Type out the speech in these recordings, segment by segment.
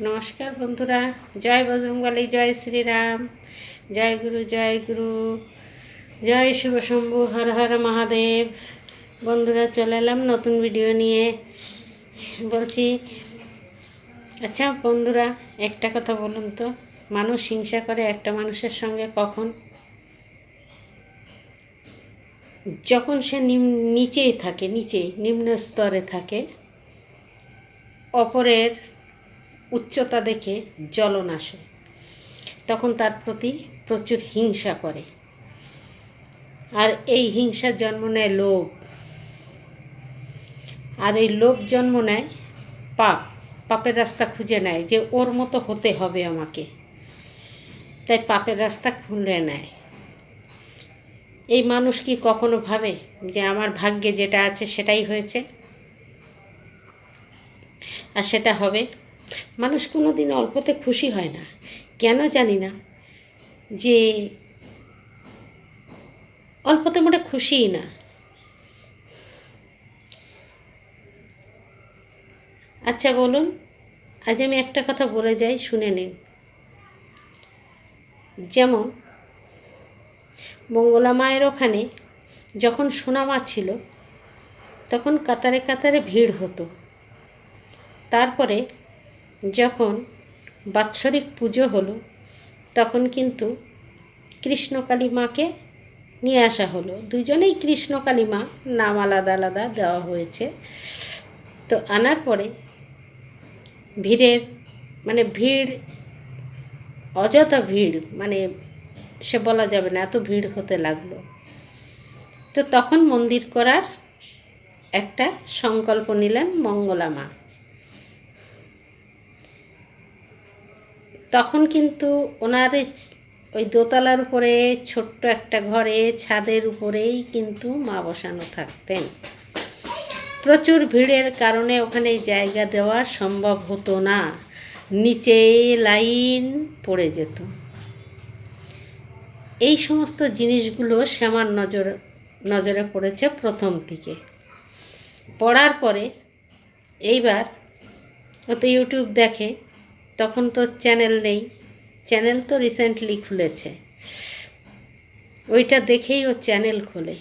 নমস্কার বন্ধুরা, জয় বজরংবলী, জয় শ্রীরাম, জয় গুরু জয় গুরু, জয় শিব শম্ভু, হর হর মহাদেব। বন্ধুরা, চলে এলাম নতুন ভিডিও নিয়ে। বলছি আচ্ছা বন্ধুরা, একটা কথা বলুন তো, মানুষ হিংসা করে একটা মানুষের সঙ্গে কখন? যখন সে নিম, নিচেই থাকে, নিচেই, নিম্ন স্তরে থাকে, অপরের উচ্চতা দেখে জ্বলন আসে। তখন তার প্রতি প্রচুর হিংসা করে। আর এই হিংসা জন্ম নেয় লোভ। আর এই লোভ জন্ম নেয় পাপ। পাপের রাস্তা খুঁজে নেয় যে ওর মতো হতে হবে আমাকে। তাই পাপের রাস্তা খুলে নেয়। এই মানুষ কি কখনো ভাবে যে আমার ভাগ্যে যেটা আছে সেটাই হয়েছে? আর সেটা হবে মানুষ কোনো দিন অল্পতে খুশি হয় না। কেন জানি না যে অল্পতে মোটে খুশিই না। আচ্ছা বলুন, আজ আমি একটা কথা বলে যাই, শুনে নিন। যেমন, মঙ্গলা মায়ের ওখানে যখন সোনা মা ছিল, তখন কাতারে কাতারে ভিড় হতো। তারপরে যখন বাৎসরিক পুজো হলো, তখন কিন্তু কৃষ্ণকালী মাকে নিয়ে আসা হলো। দুজনেই কৃষ্ণকালী মা, নাম আলাদা আলাদা দেওয়া হয়েছে। তো আনার পরে ভিড়ের মানে ভিড়, অযথা ভিড় মানে সে বলা যাবে না, এত ভিড় হতে লাগল। তো তখন মন্দির করার একটা সংকল্প নিলেন মঙ্গলা মা। তখন কিন্তু ওনার ওই দোতলার উপরে ছোট্ট একটা ঘরে ছাদের উপরেই কিন্তু মা বসানো থাকতেন। প্রচুর ভিড়ের কারণে ওখানে জায়গা দেওয়া সম্ভব হতো না। নিচে লাইন পড়ে যেত। এই সমস্ত জিনিসগুলো শ্যামার নজর, নজরে পড়েছে প্রথম থেকে পড়ার পরে এইবার ও তো ইউটিউব দেখে তখন তো চ্যানেল নেই। চ্যানেল তো রিসেন্টলি খুলেছে। ওইটা দেখেই ও চ্যানেল খোলে।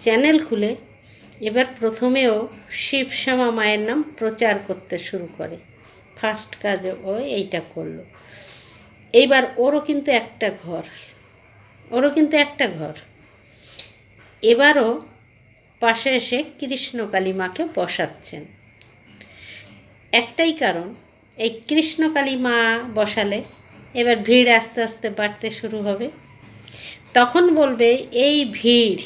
চ্যানেল খুলে, এবার প্রথমেও শিবশ্যামা মায়ের নাম প্রচার করতে শুরু করে। ফার্স্ট কাজ ও এইটা করল। এইবার ওরও কিন্তু একটা ঘর। ওরও কিন্তু একটা ঘর। এবারও পাশে এসে কৃষ্ণকালী মাকে বসাচ্ছেন। একটাই কারণ এই কৃষ্ণকালী মা বসালে, এবার ভিড় আস্তে আস্তে বাড়তে শুরু হবে। তখন বলবে, এই ভিড়,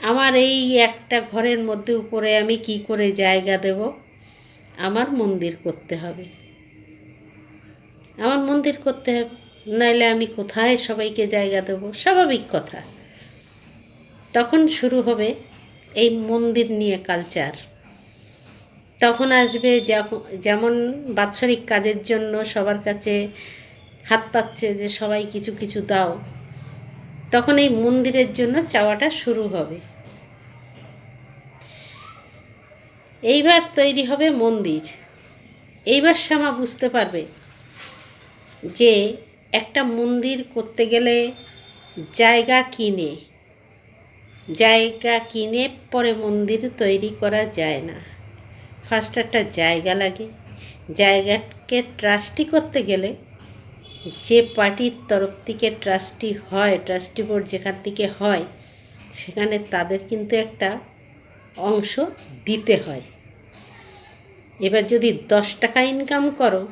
আমার এই একটা ঘরের মধ্যে উপরে আমি কি করে জায়গা দেব? আমার মন্দির করতে হবে। আমার মন্দির করতে হবে, নাইলে আমি কোথায় সবাইকে জায়গা দেব? স্বাভাবিক কথা। তখন শুরু হবে এই মন্দির নিয়ে কালচার তখন আসবে যেমন বাৎসরিক কাজের জন্য সবার কাছে হাত পাচ্ছে যে সবাই কিছু কিছু দাও, তখন এই মন্দিরের জন্য চাওয়াটা শুরু হবে। এইবার তৈরি হবে মন্দির। এইবার শ্যামা বুঝতে পারবে যে একটা মন্দির করতে গেলে জায়গা কিনে জায়গা কিনে পরে মন্দির তৈরি করা যায় না। ফার্স্ট একটা জায়গা লাগে। জায়গাকে ট্রাস্টি করতে গেলে যে পার্টির তরফ থেকে ট্রাস্টি হয় ট্রাস্টি বোর্ড যেখান থেকে হয়, সেখানে তাদের কিন্তু একটা অংশ দিতে হয়। এবার যদি দশ টাকা ইনকাম করো,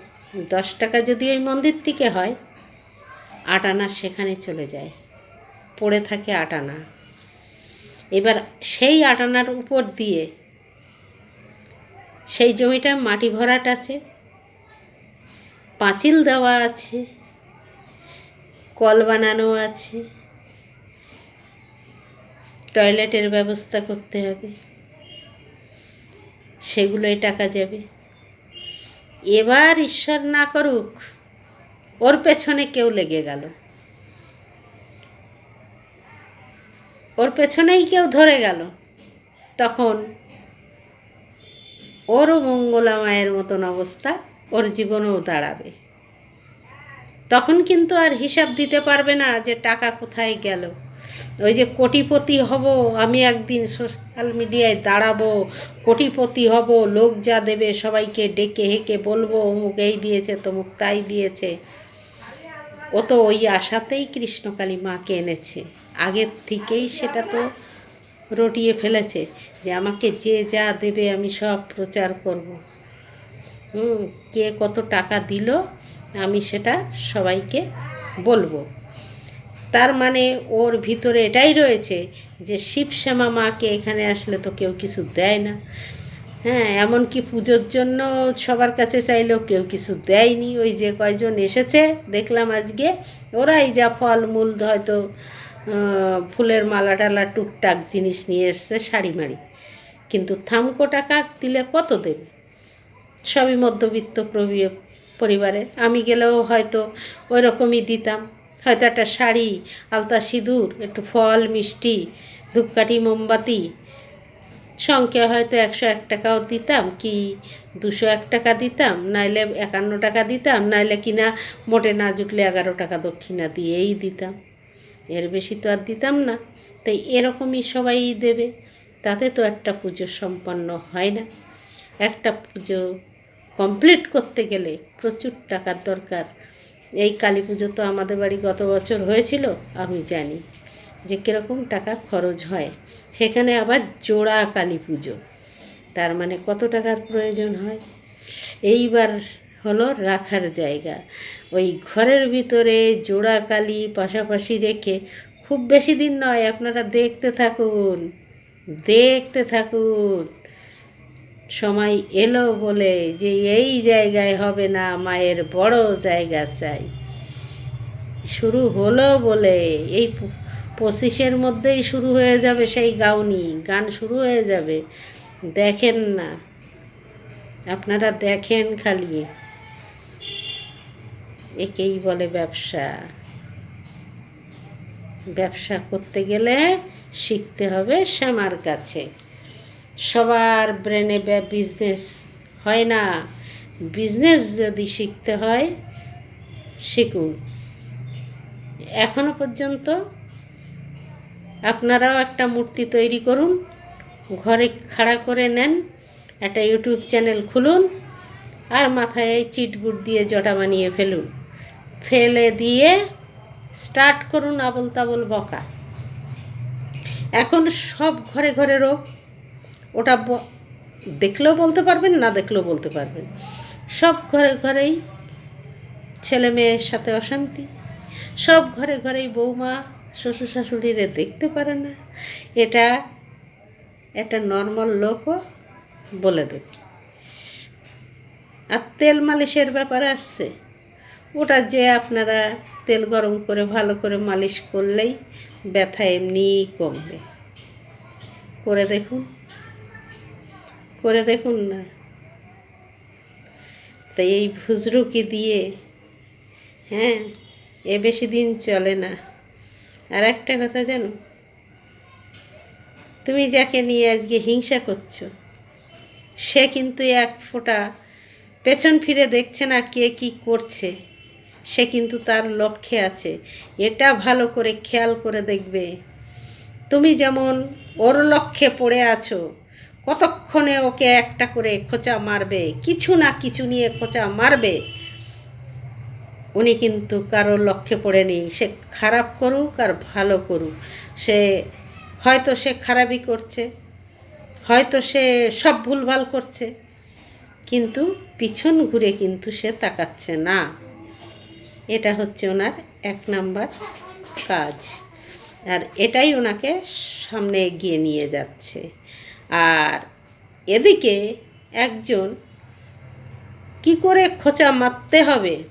দশ টাকা যদি ওই মন্দির থেকে হয়, আট আনা সেখানে চলে যায়। পড়ে থাকে আট আনা। এবার সেই আট আনার উপর দিয়ে সেই জমিটা মাটি ভরাট আছে, পাঁচিল দেওয়া আছে, কল বানানো আছে, টয়লেটের ব্যবস্থা করতে হবে, সেগুলোই টাকা যাবে। এবার ঈশ্বর না করুক, ওর পেছনে কেউ লেগে গেল। ওর পেছনেই কেউ ধরে গেল। তখন ওরও মঙ্গলা মায়ের মতন অবস্থা, ওর জীবনেও দাঁড়াবে। তখন কিন্তু আর হিসাব দিতে পারবে না যে টাকা কোথায় গেল। ওই যে কোটিপতি হব, আমি একদিন সোশ্যাল মিডিয়ায় দাঁড়াবো, কোটিপতি হব, লোক যা দেবে সবাইকে ডেকে হেঁকে বলব, অমুক এই দিয়েছে, তমুক তাই দিয়েছে। ও তো ওই আশাতেই কৃষ্ণকালী মাকে এনেছে। আগের থেকেই সেটা তো রটিয়ে ফেলেছে যে আমাকে যে যা দেবে আমি সব প্রচার করব। হুম, কে কত টাকা দিল আমি সেটা সবাইকে বলব। তার মানে ওর ভিতরে এটাই রয়েছে যে শিবশ্যামা মাকে এখানে আসলে তো কেউ কিছু দেয় না। হ্যাঁ এমনকি পুজোর জন্য সবার কাছে চাইলেও কেউ কিছু দেয়নি। ওই যে কয়জন এসেছে, দেখলাম আজকে, ওরাই যা ফল মূল হয়তো ফুলের মালা টালা, টুকটাক জিনিস নিয়ে এসছে শাড়ি মাড়ি। কিন্তু থামকো টাকা দিলে কত দেবে? সবই মধ্যবিত্ত প্রবি- পরিবারের। আমি গেলেও হয়তো ওই রকমই দিতাম। হয়তো একটা শাড়ি, আলতা সিঁদুর, একটু ফল, মিষ্টি, ধূপকাঠি, মোমবাতি। সঙ্গে হয়তো একশো এক টাকাও দিতাম কি দুশো এক টাকা দিতাম, নাইলে একান্ন টাকা দিতাম, নাইলে কিনা মোটে না জুটলে এগারো টাকা দক্ষিণা দিয়েই দিতাম। এর বেশি তো আর দিতাম না। তাই এরকমই সবাই দেবে। তাতে তো একটা পুজো সম্পন্ন হয় না। একটা পুজো কমপ্লিট করতে গেলে প্রচুর টাকার দরকার। এই কালী পুজো তো আমাদের বাড়ি গত বছর হয়েছিল, আমি জানি যে কীরকম টাকা খরচ হয়। সেখানে আবার জোড়া কালী পুজো। তার মানে কত টাকার প্রয়োজন হয়? এইবার হলো রাখার জায়গা। ওই ঘরের ভিতরে জোড়া কালী পাশাপাশি রেখে খুব বেশি দিন নয়, আপনারা দেখতে থাকুন দেখতে থাকুন। সময় এলো বলে যে এই জায়গায় হবে না, মায়ের বড় জায়গা চাই। শুরু হলো বলে এই পঁচিশের মধ্যেই শুরু হয়ে যাবে সেই গাউনি, গান শুরু হয়ে যাবে। দেখেন না, আপনারা দেখেন খালি। একেই বলে ব্যবসা। ব্যবসা করতে গেলে শিখতে হবে শ্যামার কাছে। সবার ব্রেনে বিজনেস হয় না। বিজনেস যদি শিখতে হয়, শিখুন। এখনও পর্যন্ত আপনারাও একটা মূর্তি তৈরি করুন, ঘরে খাড়া করে নেন, একটা ইউটিউব চ্যানেল খুলুন, আর মাথায় এই চিটবুট দিয়ে জটা বানিয়ে ফেলুন। ফেলে দিয়ে স্টার্ট করুন আবল তাবল বকা। এখন সব ঘরে ঘরে রোগ। ওটা দেখলেও বলতে পারবেন, না দেখলেও বলতে পারবেন। সব ঘরে ঘরেই ছেলে মেয়ের সাথে অশান্তি। সব ঘরে ঘরেই বৌমা, শ্বশুর শাশুড়িরে দেখতে পারে না। এটা একটা নর্মাল লোকও বলে দেবে। আর তেল মালিশের ব্যাপারে আসছে। ওটা যে আপনারা তেল গরম করে ভালো করে মালিশ করলেই ব্যথা এমনিই কমবে। করে দেখুন। করে দেখুন না। তাই এই ভুজরুকি দিয়ে হ্যাঁ এ বেশি দিন চলে না। আর একটা কথা জানো? তুমি যাকে নিয়ে আজকে হিংসা করছ, সে কিন্তু এক ফোঁটা পেছন ফিরে দেখছে না কে কি করছে। সে কিন্তু তার লক্ষ্যে আছে। এটা ভালো করে খেয়াল করে দেখবে। তুমি যেমন ওর লক্ষ্যে পড়ে আছো, কতক্ষণে ওকে একটা করে খোঁচা মারবে, কিছু না কিছু নিয়ে খোঁচা মারবে, উনি কিন্তু কারও লক্ষ্যে পড়েনি। সে খারাপ করুক আর ভালো করুক। সে, হয়তো সে খারাপই করছে, হয়তো সে সব ভুলভাল করছে, কিন্তু পিছন ঘুরে কিন্তু সে তাকাচ্ছে না। এটা হচ্ছে ওনার এক নাম্বার কাজ। আর এটাই ওনাকে সামনে এগিয়ে নিয়ে যাচ্ছে। আর এদিকে একজন কি করে খোঁচা মারতে হবে?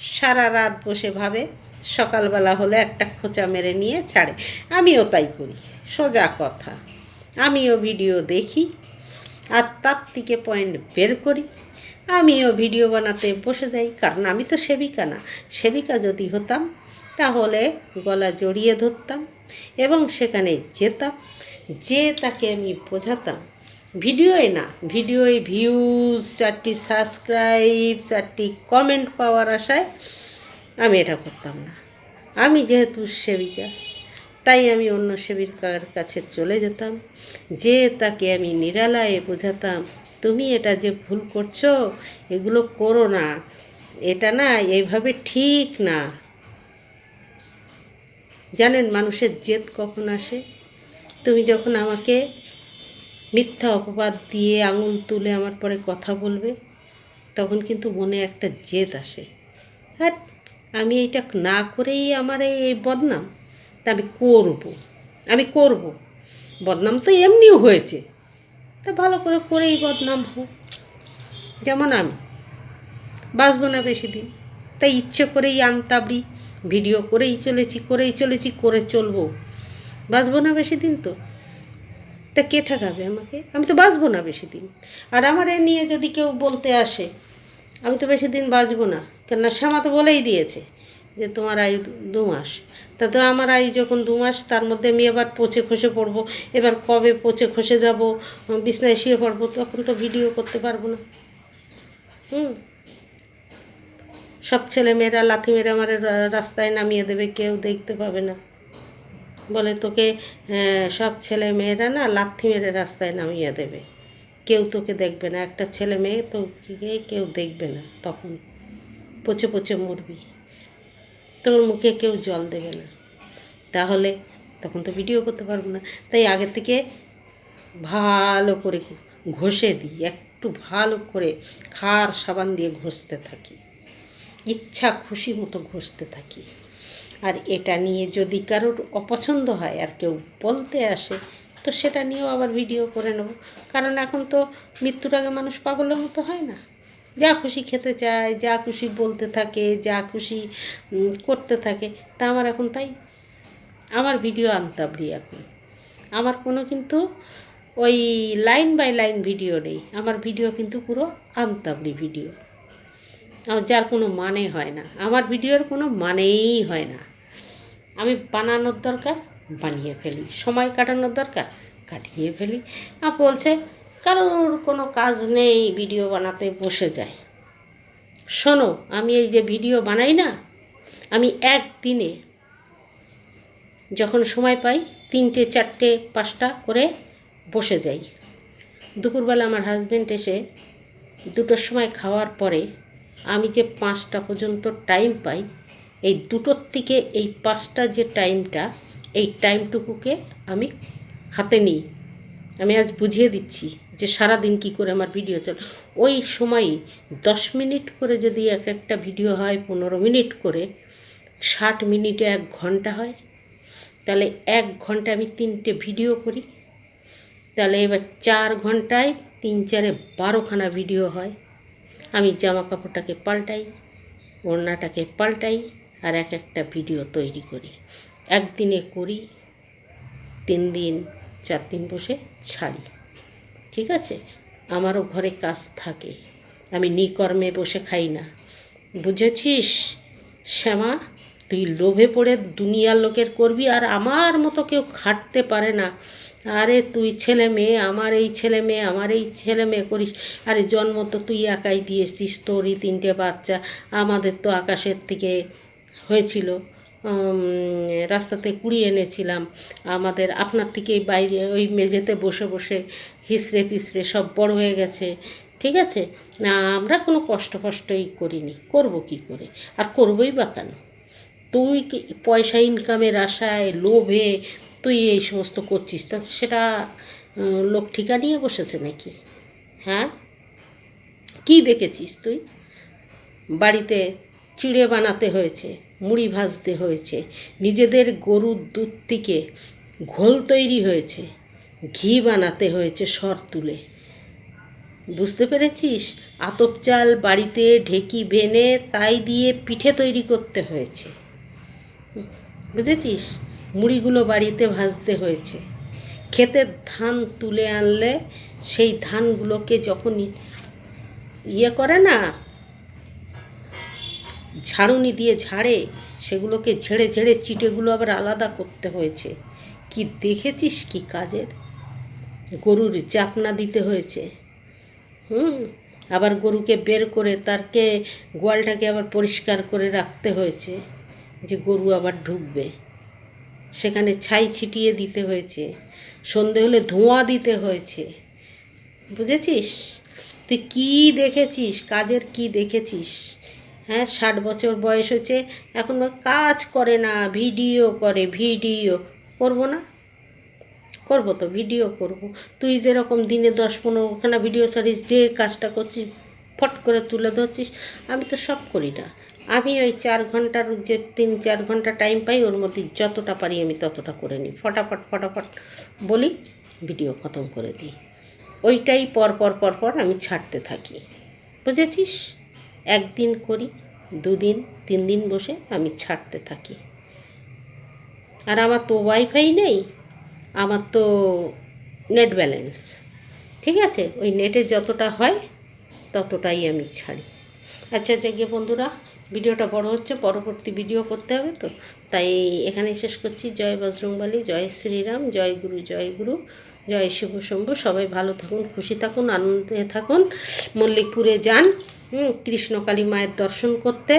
সারা রাত বসে ভাবে, সকালবেলা হলে একটা খোঁচা মেরে নিয়ে ছাড়ে। আমিও তাই করি, সোজা কথা। আমিও ভিডিও দেখি, আর তার থেকে পয়েন্ট বের করি। আমিও ভিডিও বানাতে বসে যাই, কারণ আমি তো সেবিকা না। সেবিকা যদি হতাম, তাহলে গলা জড়িয়ে ধরতাম এবং সেখানে যেতাম, যে তাকে আমি বোঝাতাম। ভিডিওয়ে না ভিডিওয়ে ভিউজ চারটি সাবস্ক্রাইব চারটি কমেন্ট পাওয়ার আশায় আমি এটা করতাম না। আমি যেহেতু সেবিকা, তাই আমি অন্য সেবিকার কাছে চলে যেতাম, যে তাকে আমি নিরালায় বোঝাতাম তুমি এটা যে ভুল করছ, এগুলো করো না। এটা না এইভাবে ঠিক না। জানেন, মানুষের জেদ কখন আসে? তুমি যখন আমাকে মিথ্যা অপবাদ দিয়ে আঙুল তুলে আমার পরে কথা বলবে, তখন কিন্তু মনে একটা জেদ আসে। হ্যাঁ আমি এইটা না করেই আমার এই বদনাম। তা আমি করব। আমি করব। বদনাম তো এমনিও হয়েছে। তা ভালো করে করেই বদনাম হোক যেমন আমি। বাঁচবো না বেশি দিন। তাই ইচ্ছে করেই আনতাবড়ি, ভিডিও করেই চলেছি করেই চলেছি, করে চলবো। বাঁচবো না বেশি দিন তো? তা কে ঠেকাবে আমাকে? আমি তো বাঁচবো না বেশি দিন। আর আমার এ নিয়ে যদি কেউ বলতে আসে, আমি তো বেশি দিন বাঁচবো না। কেননা শ্যামা তো বলেই দিয়েছে যে তোমার আয়ু দু- দু মাস। তা তো আমার আয়ু যখন দু মাস তার মধ্যে আমি এবার পচে খসে পড়ব। এবার কবে পচে খসে যাব বিছনায় শুয়ে পড়ব তখন তো ভিডিও করতে পারব না। হুম। সব ছেলে মেয়েরা লাথি মেরে আমার রাস্তায় নামিয়ে দেবে কেউ দেখতে পাবে না। বলে তোকে আহ, সব ছেলে মেয়েরা না লাথি মেরে রাস্তায় নামিয়ে দেবে। কেউ তোকে দেখবে না। একটা ছেলে মেয়ে তোকে কেউ দেখবে না। তখন পচে পচে মরবি। তোর মুখে কেউ জল দেবে না। তাহলে তখন তো ভিডিও করতে পারব না। তাই আগে থেকে ভালো করে ঘষে দিই, একটু ভালো করে খার সাবান দিয়ে ঘষতে থাকি। ইচ্ছা খুশি মতো ঘষতে থাকি। আর এটা নিয়ে যদি কারোর অপছন্দ হয়, আর কেউ বলতে আসে, তো সেটা নিয়েও আবার ভিডিও করে নেব। কারণ এখন তো মৃত্যুর আগে মানুষ পাগলের মতো হয় না। যা খুশি খেতে চায়, যা খুশি বলতে থাকে, যা খুশি করতে থাকে, তা আমার এখন তাই। আমার ভিডিও আনতাবড়ি এখন। আমার কোনো কিন্তু ওই লাইন বাই লাইন ভিডিও নেই। আমার ভিডিও কিন্তু পুরো আনতাবড়ি ভিডিও আমার যার কোনো মানে হয় না। আমার ভিডিওর কোনো মানেই হয় না। আমি বানানোর দরকার, বানিয়ে ফেলি। সময় কাটানোর দরকার, কাটিয়ে ফেলি। আর বলছে কারোর কোনো কাজ নেই, ভিডিও বানাতে বসে যায়। শোনো, আমি এই যে ভিডিও বানাই না, আমি একদিনে যখন সময় পাই তিনটে, চারটে, পাঁচটা করে বসে যাই। দুপুরবেলা আমার হাজব্যান্ড এসে দুটোর সময় খাওয়ার পরে আমি যে পাঁচটা পর্যন্ত টাইম পাই, এই দুটোর থেকে এই পাঁচটা যে টাইমটা এই টাইমটুকুকে আমি হাতে নিই। আমি আজ বুঝিয়ে দিচ্ছি। যে সারা দিন কী করে আমার ভিডিও চলে, ওই সময়ই দশ মিনিট করে যদি এক একটা ভিডিও হয়, পনেরো মিনিট করে, ষাট মিনিটে এক ঘণ্টা হয়, তাহলে এক ঘণ্টা আমি তিনটে ভিডিও করি। তাহলে এবার চার ঘন্টায় তিন চারে বারোখানা ভিডিও হয়। আমি জামা কাপড়টাকে পাল্টাই, ওড়নাটাকে পাল্টাই আর এক একটা ভিডিও তৈরি করি। একদিনে করি, তিন দিন, চার দিন বসে ছাড়ি। ঠিক আছে? আমারও ঘরে কাজ থাকে। আমি নিকর্মে বসে খাই না। বুঝেছিস? শ্যামা, তুই লোভে পড়ে দুনিয়ার লোকের করবি আর আমার মতো কেউ খাটতে পারে না। আরে তুই ছেলে মেয়ে, আমার এই ছেলে মেয়ে, আমার এই ছেলে মেয়ে করিস। আরে জন্ম তো তুই একাই দিয়েছিস, তোরই তিনটে বাচ্চা। আমাদের তো আকাশের থেকে হয়েছিল রাস্তাতে কুড়িয়ে এনেছিলাম। আমাদের আপনার থেকে বাইরে, ওই মেঝেতে বসে বসে হিসড়ে পিসড়ে সব বড় হয়ে গেছে, ঠিক আছে? না, আমরা কোনো কষ্ট ফষ্টই করিনি, করব কি করে? আর করবই বা কেন? তুই পয়সা ইনকামের আশায়, লোভে তুই এই সমস্ত করছিস? তা সেটা লোক ঠিকা নিয়ে বসেছে নাকি? হ্যাঁ? কি দেখেছিস তুই? বাড়িতে চিড়ে বানাতে হয়েছে, মুড়ি ভাজতে হয়েছে, নিজেদের গরুর দুধ থেকে ঘোল তৈরি হয়েছে ঘি বানাতে হয়েছে সর তুলে। বুঝতে পেরেছিস? আতপ চাল বাড়িতে ঢেকি ভেনে তাই দিয়ে পিঠে তৈরি করতে হয়েছে। বুঝেছিস? মুড়িগুলো বাড়িতে ভাজতে হয়েছে। ক্ষেতের ধান তুলে আনলে সেই ধানগুলোকে যখন ইয়ে করে না, ঝাড়ুনি দিয়ে ঝাড়ে, সেগুলোকে ঝেড়ে ঝেড়ে চিটেগুলো আবার আলাদা করতে হয়েছে। কি দেখেছিস কি কাজের? গরুর চাপনা দিতে হয়েছে। হুম? আবার গরুকে বের করে তারকে গোয়ালটাকে আবার পরিষ্কার করে রাখতে হয়েছে যে গরু আবার ঢুকবে। সেখানে ছাই ছিটিয়ে দিতে হয়েছে। সন্ধে হলে ধোঁয়া দিতে হয়েছে। বুঝেছিস? তুই কী দেখেছিস? কাজের কি দেখেছিস? হ্যাঁ ষাট বছর বয়স হয়েছে, এখন কাজ করে না, ভিডিও করে, ভিডিও করব না? করব তো ভিডিও করব। তুই যেরকম দিনে দশ পনেরোখানা ভিডিও সারিস যে কাজটা করছিস, ফট করে তুলে ধরছিস, আমি তো সব করি না। আমি ওই চার ঘণ্টার যে তিন চার ঘণ্টা টাইম পাই, ওর মধ্যে যতটা পারি আমি ততটা করে নিই। ফটাফট ফটাফট বলি ভিডিও খতম করে দিই। ওইটাই পর পর পর পর আমি ছাড়তে থাকি। বুঝেছিস? একদিন করি, দুদিন, তিন দিন বসে আমি ছাড়তে থাকি। আর আমার তো ওয়াইফাই নেই। আমার তো নেট ব্যালেন্স ঠিক আছে? ওই নেটে যতটা হয়, ততটাই আমি ছাড়ি। আচ্ছা আচ্ছা গিয়ে বন্ধুরা, ভিডিওটা বড় হচ্ছে, পরবর্তী ভিডিও করতে হবে তো? তাই এখানে শেষ করছি। জয় বজরংবলী, জয় শ্রীরাম, জয় গুরু জয় গুরু, জয় শিব শম্ভু। সবাই ভালো থাকুন, খুশি থাকুন, আনন্দে থাকুন। মল্লিকপুরে যান। হুম, কৃষ্ণকালী মায়ের দর্শন করতে।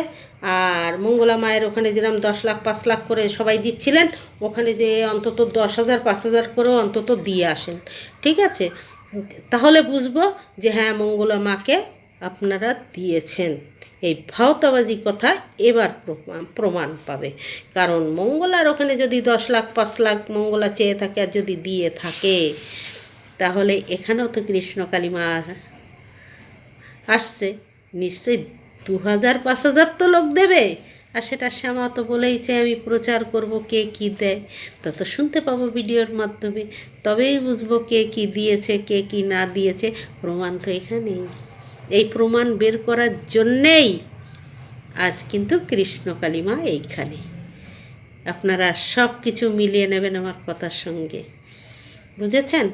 আর মঙ্গলা মায়ের ওখানে যেরকম দশ লাখ পাঁচ লাখ করে সবাই দিচ্ছিলেন ওখানে যে অন্তত দশ হাজার পাঁচ হাজার করেও অন্তত দিয়ে আসেন। ঠিক আছে? তাহলে বুঝব যে হ্যাঁ মঙ্গলা মাকে আপনারা দিয়েছেন। এই ভাওতাবাজি কথা এবার প্রমাণ পাবে। কারণ মঙ্গলার ওখানে যদি দশ লাখ পাঁচ লাখ মঙ্গলা চেয়ে থাকে আর যদি দিয়ে থাকে তাহলে এখানেও তো কৃষ্ণকালী মা আসছে। নিশ্চয়ই দু হাজার পাঁচ হাজার তো লোক দেবে। আর সেটা শ্যামা তো বলেইছে, আমি প্রচার করব কে কি দেয়? তা তো শুনতে পাবো ভিডিওর মাধ্যমে। তবেই বুঝব কে কি দিয়েছে, কে কি না দিয়েছে। প্রমাণ তো এখানেই। এই প্রমাণ বের করার জন্যেই আজ কিন্তু কৃষ্ণ কালিমা এইখানে। আপনারা সব কিছু মিলিয়ে নেবেন আমার কথার সঙ্গে। বুঝেছেন?